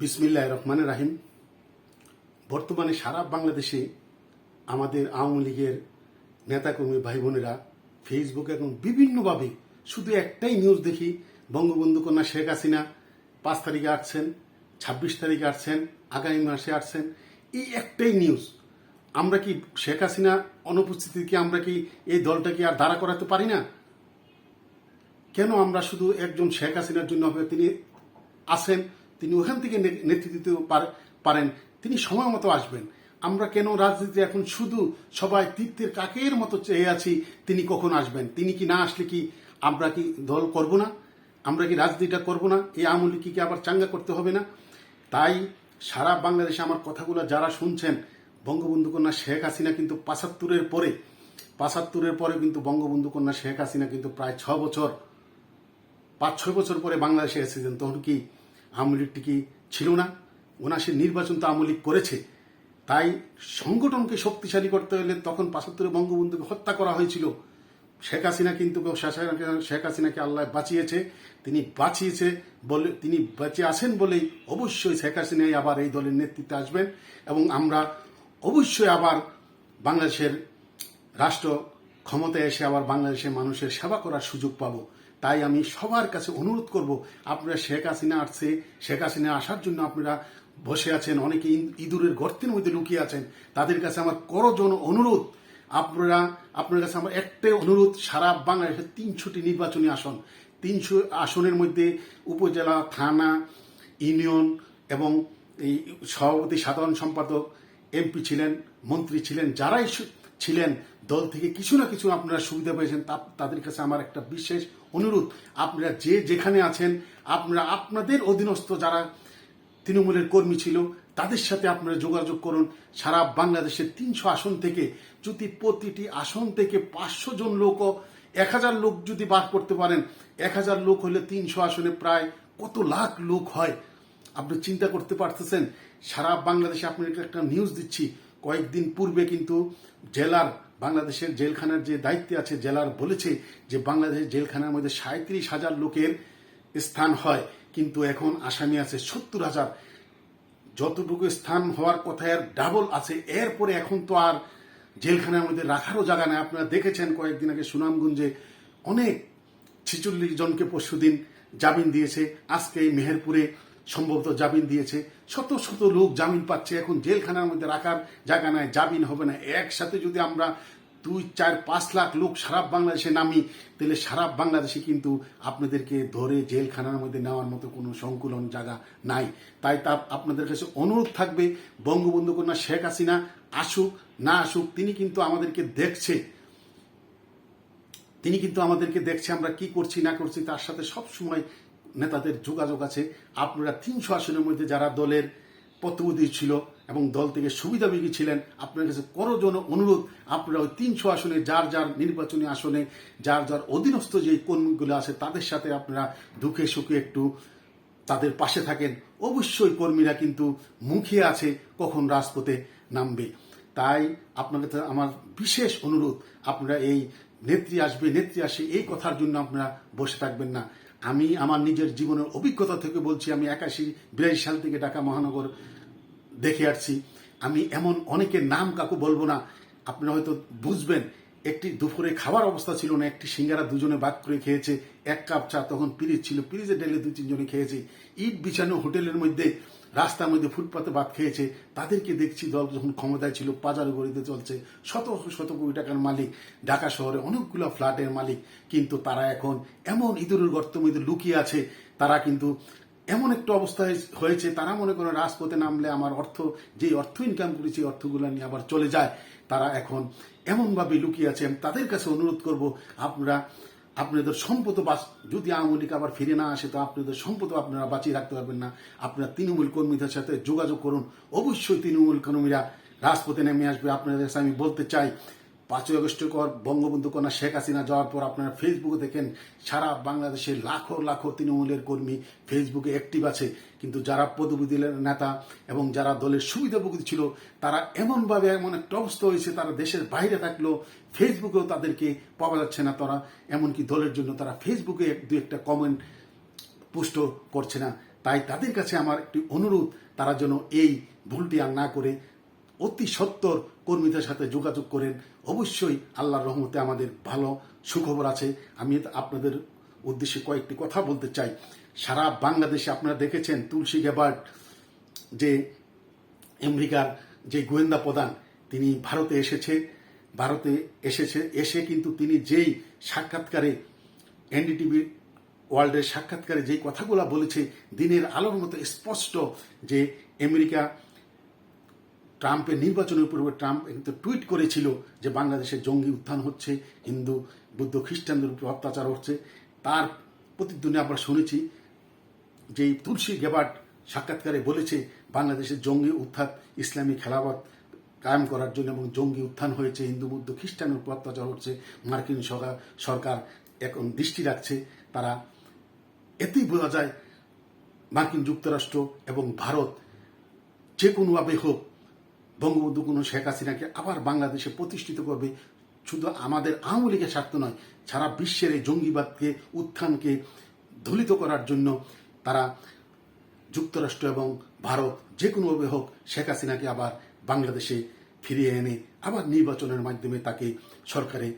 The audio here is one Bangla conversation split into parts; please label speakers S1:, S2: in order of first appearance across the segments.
S1: বিসমিল্লাহ রহমানের রাহিম। বর্তমানে সারা বাংলাদেশে আমাদের আওয়ামী লীগের নেতাকর্মী ভাই বোনেরা ফেসবুকে এখন বিভিন্নভাবে শুধু একটাই নিউজ দেখি, বঙ্গবন্ধু কন্যা শেখ হাসিনা পাঁচ তারিখে আসছেন, ছাব্বিশ তারিখে আসছেন, আগামী মাসে আসছেন, এই একটাই নিউজ আমরা কি শেখ হাসিনা অনুপস্থিতিকে আমরা কি এই দলটাকে আর দাঁড়া করাতে পারি না? কেন আমরা শুধু একজন শেখ হাসিনার জন্য তিনি আসেন তিনি ওখান থেকে নেতৃত্ব দিতে পারেন। তিনি সময় মতো আসবেন। আমরা কেন রাজনীতিতে এখন শুধু সবাই তীর্থের কাকের মতো চেয়ে আছি, তিনি কখন আসবেন? তিনি কি না আসলে কি আমরা কি দল করব না? আমরা কি রাজনীতিটা করব না? এই আমলি কি কি আবার চাঙ্গা করতে হবে না? তাই সারা বাংলাদেশে আমার কথাগুলো যারা শুনছেন, বঙ্গবন্ধু কন্যা শেখ হাসিনা কিন্তু পাঁচাত্তরের পরে পাঁচাত্তরের পরে কিন্তু বঙ্গবন্ধু কন্যা শেখ হাসিনা কিন্তু প্রায় ছ বছর, পাঁচ ছয় বছর পরে বাংলাদেশে এসেছেন। তখন কি আওয়ামী লীগটি কি ছিল না। ওনার সে নির্বাচন তো আওয়ামী লীগ করেছে। তাই সংগঠনকে শক্তিশালী করতে হলে তখন পাঁচাত্তরে বঙ্গবন্ধুকে হত্যা করা হয়েছিল। শেখ হাসিনা কিন্তু শেখ হাসিনাকে আল্লাহ বাঁচিয়েছে। তিনি বাঁচিয়েছে বলে তিনি বেঁচে আছেন বলেই অবশ্যই শেখ হাসিনাই আবার এই দলের নেতৃত্বে আসবেন। এবং আমরা অবশ্যই আবার বাংলাদেশের রাষ্ট্র ক্ষমতায় এসে আবার বাংলাদেশের মানুষের সেবা করার সুযোগ পাবো। তাই আমি সবার কাছে অনুরোধ করব, আপনারা শেখ হাসিনা আসছে, শেখ হাসিনা আসার জন্য আপনারা বসে আছেন, অনেকে ইঁদুরের গর্তের মধ্যে লুকিয়ে আছেন, তাদের কাছে আমার করজন অনুরোধ। আপনারা, আপনার কাছে আমার একটাই অনুরোধ, সারা বাংলাদেশের তিনশোটি নির্বাচনী আসন, তিনশো আসনের মধ্যে উপজেলা, থানা, ইউনিয়ন এবং এই সভাপতি সাধারণ সম্পাদক, এমপি ছিলেন, মন্ত্রী ছিলেন, যারাই ছিলেন, দল থেকে কিছু না কিছু আপনারা সুবিধা পেয়েছেন, তা- তাদের কাছে আমার একটা বিশেষ অনুরোধ। আপনারা যে যেখানে আছেন, আপনারা আপনাদের অধীনস্থ যারা তৃণমূলের কর্মী ছিল, তাদের সাথে আপনারা যোগাযোগ করুন। সারা বাংলাদেশের তিনশো আসন থেকে যদি প্রতিটি আসন থেকে পাঁচশো জন লোকও, এক হাজার লোক যদি বার করতে পারেন, এক হাজার লোক হলে তিনশো আসনে প্রায় কত লাখ লোক হয়? আপনি চিন্তা করতে পারতেছেন? সারা বাংলাদেশে আপনাকে একটা নিউজ দিচ্ছি। কয়েকদিন পূর্বে কিন্তু জেলার, বাংলাদেশের জেলখানার যে দায়িত্বে আছে, জেলার বলেছে যে বাংলাদেশের জেলখানার মধ্যে সাঁত্রিশ হাজার লোকের স্থান হয়। কিন্তু এখন আসামি আছে সত্তর হাজার। যতটুকু স্থান হওয়ার কথা এর ডাবল আছে। এরপরে এখন তো আর জেলখানার মধ্যে রাখারও জায়গা নেই। আপনারা দেখেছেন কয়েকদিন আগে সুনামগঞ্জে অনেক ছিচল্লিশ জনকে পরশুদিন জামিন দিয়েছে। আজকে মেহেরপুরে সম্ভবত জামিন দিয়েছে। শত শত লোক জামিন পাচ্ছে। এখন জেলখানার মধ্যে রাখার জায়গা নাই, জামিন হবে না। একসাথে যদি আমরা দুই, চার, পাঁচ লাখ লোক সারা বাংলাদেশে নামি, তাহলে সারা বাংলাদেশে কিন্তু আপনাদেরকে ধরে জেলখানার মধ্যে নেওয়ার মতো কোনো সংকুলন জায়গা নাই। তাই তা আপনাদের কাছে অনুরোধ থাকবে বঙ্গবন্ধু কন্যা শেখ হাসিনা আসুক, না আসুক, তিনি কিন্তু আমাদেরকে দেখছে। তিনি কিন্তু আমাদেরকে দেখছে আমরা কি করছি, না করছি, তার সাথে সব সময় নেতাদের যোগাযোগ আছে। আপনারা তিনশো আসনের মধ্যে যারা দলের প্রতিনিধি ছিল এবং দল থেকে সুবিধাভোগী ছিলেন আপনার কাছে করজন অনুরোধ, আপনারা ওই তিনশো আসনে যার যার নির্বাচনী আসনে, যার যার অধীনস্থ যে কর্মীগুলো আছে, তাদের সাথে আপনারা দুঃখে সুখে একটু তাদের পাশে থাকেন। অবশ্যই কর্মীরা কিন্তু মুখিয়ে আছে, কখন রাজপথে নামবে। তাই আপনাদের আমার বিশেষ অনুরোধ, আপনারা এই নেত্রী আসবে, নেত্রী আসে, এই কথার জন্য আপনারা বসে থাকবেন না। আমি আমার নিজের জীবনের অভিজ্ঞতা থেকে বলছি, আমি একাশি বিরাশি সাল থেকে ঢাকা মহানগর দেখে আসছি। আমি এমন অনেকের নাম কাকু বলব না, আপনারা হয়তো বুঝবেন, একটি দুপুরে খাবার অবস্থা ছিল না, একটি সিঙ্গারা দুজনে বাদ করে খেয়েছে, এক কাপ চা তখন পিরিজ ছিল পিরিজে ডেলে দু তিনজনে খেয়েছে। ইট বিছানো হোটেলের মধ্যে রাস্তার মধ্যে ফুটপাতে ভাত খেয়েছে, তাদেরকে দেখছি দল যখন ক্ষমতায় ছিল, পাজারো গড়িতে চলছে, শত শত কোটি টাকার মালিক, ঢাকা শহরে অনেকগুলো ফ্ল্যাটের মালিক, কিন্তু তারা এখন এমন ইঁদুরের গর্তের মধ্যে লুকিয়ে আছে, তারা কিন্তু এমন একটা অবস্থা হয়ে- হয়েছে, তারা মনে করেন রাজপথে নামলে আমার অর্থ যে অর্থ ইনকাম করেছি অর্থগুলো নিয়ে আবার চলে যায়। তারা এখন এমনভাবে লুকিয়ে আছে তাদের কাছে অনুরোধ করব, আপনারা আপনাদের সম্পদ যদি আওয়ামী লীগ আবার ফিরে না আসে, তো আপনাদের সম্পদ আপনারা বাঁচিয়ে রাখতে পারবেন না। আপনারা তৃণমূল কর্মীদের সাথে যোগাযোগ করুন। অবশ্যই তৃণমূল কর্মীরা রাজপথে নেমে আসবে। আপনাদের কাছে আমি বলতে চাই পাঁচই আগস্ট পর বঙ্গবন্ধু কন্যা শেখ হাসিনা যাওয়ার পর আপনারা ফেসবুকে দেখেন, সারা বাংলাদেশের লাখো লাখো তৃণমূলের কর্মী ফেসবুকে অ্যাক্টিভ আছে। কিন্তু যারা পদবী নেতা এবং যারা দলের সুবিধাভোগী ছিল, তারা এমনভাবে এমন একটা অবস্থা হয়েছে, তারা দেশের বাইরে থাকলেও ফেসবুকেও তাদেরকে পাওয়া যাচ্ছে না তারা। এমনকি দলের জন্য তারা ফেসবুকে দু একটা কমেন্ট পুষ্ট করছে না। তাই তাদের কাছে আমার একটি অনুরোধ, তারা যেন এই ভুলটি আর না করে অতি সত্তর কর্মীদের সাথে যোগাযোগ করেন। অবশ্যই আল্লাহর রহমতে আমাদের ভালো সুখবর আছে। আমি আপনাদের উদ্দেশ্যে কয়েকটি কথা বলতে চাই। সারা বাংলাদেশে আপনারা দেখেছেন তুলসী গেবার্ড যে আমেরিকার যে গোয়েন্দা প্রধান, তিনি ভারতে এসেছে। ভারতে এসেছে, এসে কিন্তু তিনি যেই সাক্ষাৎকারে এনডিটিভি ওয়ার্ল্ডের সাক্ষাৎকারে যেই কথাগুলো বলেছে, দিনের আলোর মতো স্পষ্ট যে আমেরিকা ট্রাম্পের নির্বাচনের পূর্বে ট্রাম্প কিন্তু টুইট করেছিল যে বাংলাদেশে জঙ্গি উত্থান হচ্ছে, হিন্দু, বুদ্ধ, খ্রিস্টানদের উপর অত্যাচার হচ্ছে। তার প্রতিধ্বনি আমরা শুনেছি যে তুলসী গেবার্ট সাক্ষাৎকারে বলেছে, বাংলাদেশের জঙ্গি উত্থান ইসলামী খেলাফত কায়েম করার জন্য এবং জঙ্গি উত্থান হয়েছে, হিন্দু, বুদ্ধ খ্রিস্টানের উপর অত্যাচার হচ্ছে। মার্কিন সরকার এখন দৃষ্টি রাখছে। তারা এতেই বোঝা যায় মার্কিন যুক্তরাষ্ট্র এবং ভারত যে কোনোভাবে হোক বঙ্গবন্ধু কোনো শেখ হাসিনাকে আবার বাংলাদেশে প্রতিষ্ঠিত করবে। শুধু আমাদের আওয়ামী লীগের স্বার্থ নয়, সারা বিশ্বের এই জঙ্গিবাদকে, উত্থানকে দলিত করার জন্য তারা যুক্তরাষ্ট্র এবং ভারত যে কোনোভাবে হোক, শেখ হাসিনাকে আবার বাংলাদেশে ফিরিয়ে এনে আবার নির্বাচনের মাধ্যমে তাকে সরকারে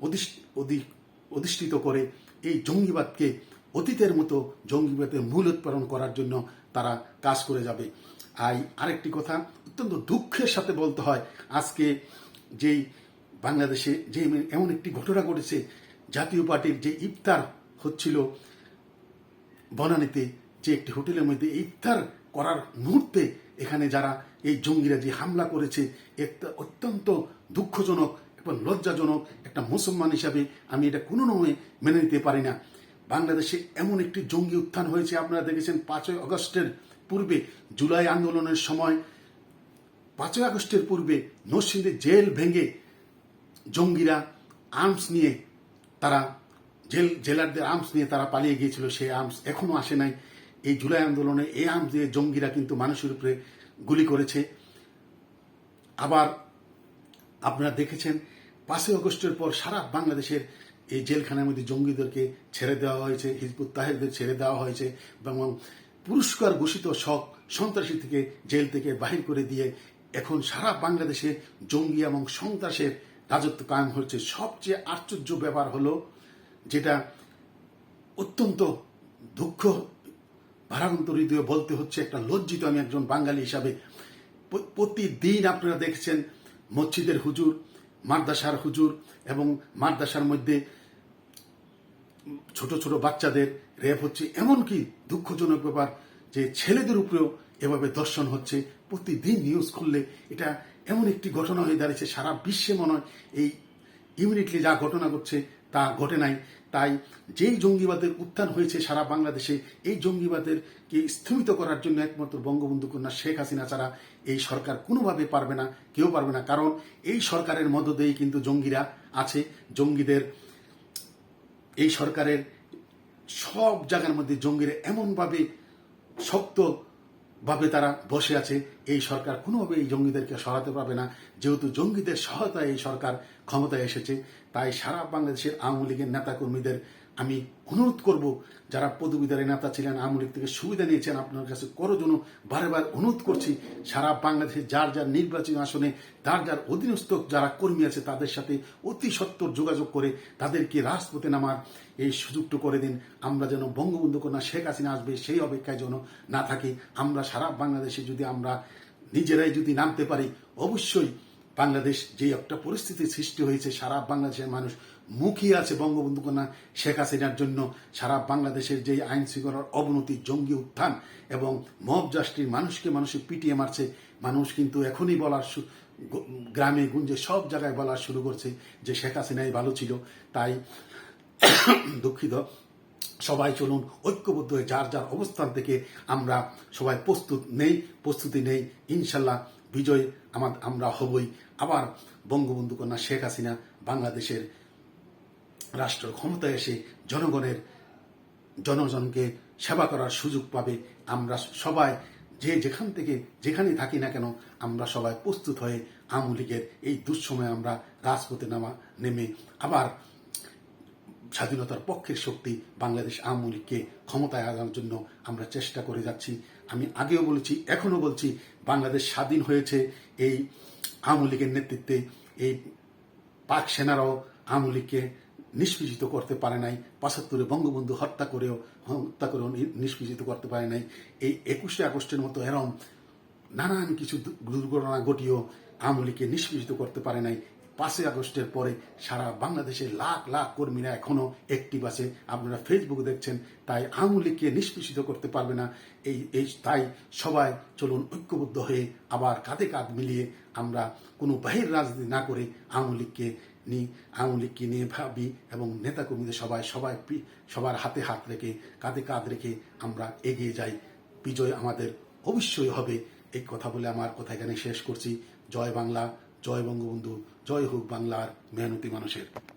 S1: অধিষ্ঠ- অধি- অধিষ্ঠিত করে এই জঙ্গিবাদকে অতীতের মতো জঙ্গিবাদের মূল উৎপাদন করার জন্য তারা কাজ করে যাবে। আর আরেকটি কথা অত্যন্ত দুঃখের সাথে বলতে হয়। আজকে যেই বাংলাদেশে যে এমন একটি ঘটনা ঘটেছে, জাতীয় পার্টির যে ইফতার হচ্ছিল বনানীতে, যে একটি হোটেলের মধ্যে ইফতার করার মুহূর্তে এখানে যারা এই জঙ্গিরা যে হামলা করেছে অত্যন্ত দুঃখজনক এবং লজ্জাজনক একটা মুসলমান হিসাবে আমি এটা কোনো নমে মেনে নিতে পারি না। বাংলাদেশে এমন একটি জঙ্গি উত্থান হয়েছে, আপনারা দেখেছেন পাঁচই আগস্টের পূর্বে জুলাই আন্দোলনের সময় পাঁচই আগস্টের পূর্বে নরসিংদী জেল ভেঙে জঙ্গিরা আর্মস নিয়ে তারা জেল, জেলারদের আর্মস নিয়ে তারা পালিয়ে গিয়েছিল, সেই আর্মস এখনও আসে নাই। এই জুলাই আন্দোলনে এই আর্মস দিয়ে জঙ্গিরা কিন্তু মানুষের উপরে গুলি করেছে। আবার আপনারা দেখেছেন, পাঁচই আগস্টের পর সারা বাংলাদেশের এই জেলখানার মধ্যে জঙ্গিদেরকে ছেড়ে দেওয়া হয়েছে, হিজবুত তাহেরদের ছেড়ে দেওয়া হয়েছে এবং পুরস্কার ঘোষিত শখ সন্ত্রাসী থেকে জেল থেকে বাহির করে দিয়ে এখন সারা বাংলাদেশে জঙ্গি এবং সন্ত্রাসের রাজত্ব কায়েম হচ্ছে। সবচেয়ে আশ্চর্য ব্যাপার হলো যেটা অত্যন্ত দুঃখ ভারান্ত হৃদয়ে বলতে হচ্ছে একটা লজ্জিত আমি একজন বাঙালি হিসাবে। প্রতিদিন আপনারা দেখছেন মসজিদের হুজুর, মাদ্রাসার হুজুর এবং মাদ্রাসার মধ্যে ছোট ছোট বাচ্চাদের রেপ হচ্ছে এমনকি দুঃখজনক ব্যাপার যে ছেলেদের উপরেও এভাবে দর্শন হচ্ছে। প্রতিদিন নিউজ খুললে এটা এমন একটি ঘটনা হয়ে দাঁড়িয়েছে, সারা বিশ্বে মনে হয় এই ইমিডিয়েটলি যা ঘটনা ঘটছে তা ঘটে নাই। তাই যেই জঙ্গিবাদের উত্থান হয়েছে সারা বাংলাদেশে, এই জঙ্গিবাদেরকে স্থগিত করার জন্য একমাত্র বঙ্গবন্ধু কন্যা শেখ হাসিনা ছাড়া এই সরকার কোনোভাবে পারবে না, কেউ পারবে না। কারণ এই সরকারের মধ্য দিয়েই কিন্তু জঙ্গিরা আছে। জঙ্গিদের এই সরকারের সব জায়গার মধ্যে জঙ্গিরা এমনভাবে শক্তভাবে তারা বসে আছে, এই সরকার কোনোভাবে এই জঙ্গিদেরকে সরাতে পারবে না। যেহেতু জঙ্গিদের সহায়তায় এই সরকার ক্ষমতায় এসেছে, তাই সারা বাংলাদেশের আওয়ামী লীগের নেতাকর্মীদের আমি অনুরোধ করব, যারা পদবীদারের নেতা ছিলেন, আওয়ামী লীগ থেকে সুবিধা নিয়েছেন, আপনার কাছে করো জন্য বারবার অনুরোধ করছি, সারা বাংলাদেশে যার যার নির্বাচনী আসনে যার যার অধীনস্থ যারা কর্মী আছে, তাদের সাথে অতি সত্তর যোগাযোগ করে তাদেরকে রাজপথে নামার এই সুযোগটু করে দিন। আমরা যেন বঙ্গবন্ধু কন্যা শেখ হাসিনা আসবে, সেই অপেক্ষায় যেন না থাকি। আমরা সারা বাংলাদেশে যদি আমরা নিজেরাই যদি নামতে পারি, অবশ্যই বাংলাদেশ যে একটা পরিস্থিতির সৃষ্টি হয়েছে, সারা বাংলাদেশের মানুষ মুখিয়ে আছে বঙ্গবন্ধু কন্যা শেখ হাসিনার জন্য সারা বাংলাদেশের যে আইন শৃঙ্খলার অবনতি, জঙ্গি উত্থান এবং মব জাস্টির মানুষকে মানুষে পিটিয়ে মারছে, মানুষ কিন্তু এখনই বলার গ্রামে গুঞ্জে সব জায়গায় বলা শুরু করছে যে শেখ হাসিনাই ভালো ছিল। তাই দুঃখিত। সবাই চলুন ঐক্যবদ্ধ হয়ে যার যার অবস্থান থেকে আমরা সবাই প্রস্তুত নেই, প্রস্তুতি নেই। ইনশাল্লাহ বিজয় আমার আমরা হবই। আবার বঙ্গবন্ধু কন্যা শেখ হাসিনা বাংলাদেশের রাষ্ট্র ক্ষমতায় এসে জনগণের, জনজনকে সেবা করার সুযোগ পাবে। আমরা সবাই যে যেখান থেকে যেখানে থাকি না কেন, আমরা সবাই প্রস্তুত হয়ে আওয়ামী লীগের এই দুঃসময়ে আমরা রাজপথে নামা, নেমে আবার স্বাধীনতার পক্ষের শক্তি বাংলাদেশ আওয়ামী লীগকে ক্ষমতায় আনার জন্য আমরা চেষ্টা করে যাচ্ছি। আমি আগেও বলেছি, এখনও বলছি, বাংলাদেশ স্বাধীন হয়েছে এই আওয়ামী লীগের নেতৃত্বে। এই পাক সেনারাও আওয়ামী লীগকে নিষ্পেষিত করতে পারে নাই, পঁচাত্তরে বঙ্গবন্ধু হত্যা করেও হত্যা করেও নিষ্পেষিত করতে পারে নাই। এই একুশে আগস্টের মতো এরম নানান কিছু দুর্ঘটনা ঘটিয়েও আওয়ামী লীগকে নিষ্পেষিত করতে পারে নাই। পাঁচই আগস্টের পরে সারা বাংলাদেশের লাখ লাখ কর্মীরা এখনও অ্যাক্টিভ আছে আপনারা ফেসবুকে দেখছেন, তাই আওয়ামী লীগকে নিষ্পেষিত করতে পারবে না। এই এই, তাই সবাই চলুন ঐক্যবদ্ধ হয়ে আবার কাঁধে কাঁধ মিলিয়ে আমরা কোনো বাহির রাজনীতি না করে আওয়ামী লীগকে নিয়ে আওয়ামী লীগকে নিয়ে ভাবি এবং নেতাকর্মীদের সবাই সবাই সবার হাতে হাত রেখে, কাঁধে কাঁধ রেখে আমরা এগিয়ে যাই। বিজয় আমাদের অবশ্যই হবে। এই কথা বলে আমার কথা এখানে শেষ করছি। জয় বাংলা, জয় বঙ্গবন্ধু, জয় হোক বাংলার মেহনতি মানুষের।